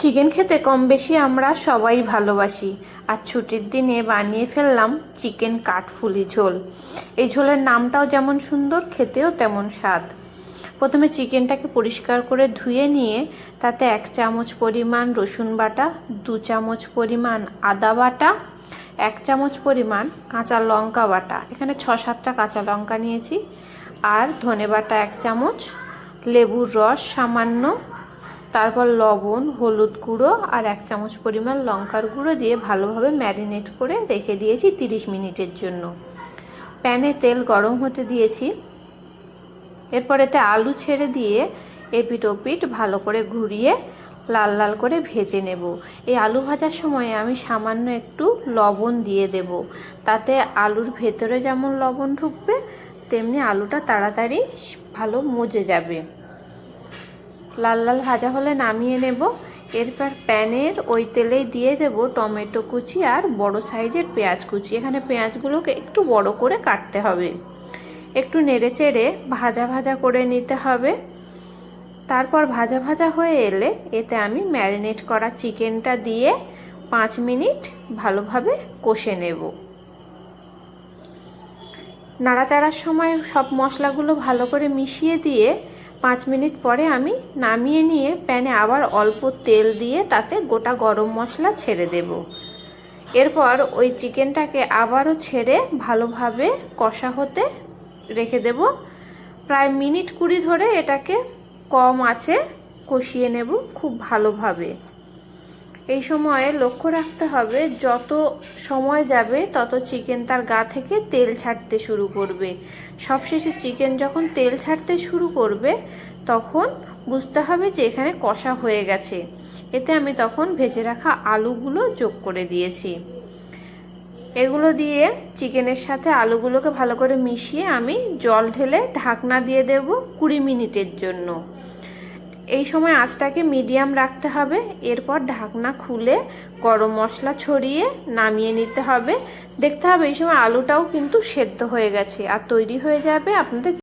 Chicken খেতে কম বেশি আমরা সবাই ভালোবাসি। আর ছুটির দিনে বানিয়ে ফেললাম চিকেন কাঠফুলি ঝোল। এই ঝোলের নামটাও যেমন সুন্দর, খেতেও তেমন স্বাদ। প্রথমে চিকেনটাকে পরিষ্কার করে ধুয়ে নিয়ে তাতে এক চামচ পরিমাণ রসুন বাটা, দু চামচ পরিমাণ আদা বাটা, এক চামচ পরিমাণ কাঁচা লঙ্কা বাটা। এখানে ছ সাতটা কাঁচা লঙ্কা নিয়েছি। আর ধনে বাটা এক চামচ, লেবুর রস সামান্য তারপর লবণ, হলুদ গুঁড়ো আর এক চামচ পরিমাণ লঙ্কার গুঁড়ো দিয়ে ভালোভাবে ম্যারিনেট করে রেখে দিয়েছি তিরিশ মিনিটের জন্য। প্যানে তেল গরম হতে দিয়েছি। এরপর এতে আলু ছেড়ে দিয়ে এপিট ওপিট ভালো করে ঘুরিয়ে লাল লাল করে ভেজে নেব। এই আলু ভাজার সময় আমি সামান্য একটু লবণ দিয়ে দেব। তাতে আলুর ভেতরে যেমন লবণ ঢুকবে, তেমনি আলুটা তাড়াতাড়ি ভালো মজে যাবে। লাল লাল ভাজা হলে নামিয়ে নেব। এরপর প্যানের ওই তেলেই দিয়ে দেব টমেটো কুচি আর বড় সাইজের পেঁয়াজ কুচি। এখানে পেঁয়াজগুলোকে একটু বড় করে কাটতে হবে। একটু নেড়ে চেড়ে ভাজা ভাজা করে নিতে হবে। তারপর ভাজা ভাজা হয়ে এলে এতে আমি ম্যারিনেট করা চিকেনটা দিয়ে পাঁচ মিনিট ভালোভাবে কষে নেব। নাড়াচাড়ার সময় সব মশলাগুলো ভালো করে মিশিয়ে দিয়ে পাঁচ মিনিট পরে আমি নামিয়ে নিয়ে প্যানে আবার অল্প তেল দিয়ে তাতে গোটা গরম মশলা ছেড়ে দেব। এরপর ওই চিকেনটাকে আবারও ছেড়ে ভালোভাবে কষা হতে রেখে দেব। প্রায় মিনিট কুড়ি ধরে এটাকে কম আছে কষিয়ে নেব খুব ভালোভাবে। এই সময়ে লক্ষ্য রাখতে হবে, যত সময় যাবে, তত চিকেন তার গা থেকে তেল ছাড়তে শুরু করবে। সবশেষে চিকেন যখন তেল ছাড়তে শুরু করবে, তখন বুঝতে হবে যে এখানে কষা হয়ে গেছে। এতে আমি তখন ভেজে রাখা আলুগুলো যোগ করে দিয়েছি। এগুলো দিয়ে চিকেনের সাথে আলুগুলোকে ভালো করে মিশিয়ে আমি জল ঢেলে ঢাকনা দিয়ে দেব কুড়ি মিনিটের জন্য। এই সময় আঁচটাকে মিডিয়াম রাখতে হবে, এরপর ঢাকনা খুলে গরম মশলা ছড়িয়ে নামিয়ে নিতে হবে। দেখতে হবে এই সময় আলুটাও কিন্তু সেদ্ধ হয়ে গেছে, আর তৈরি হয়ে যাবে আপনাদের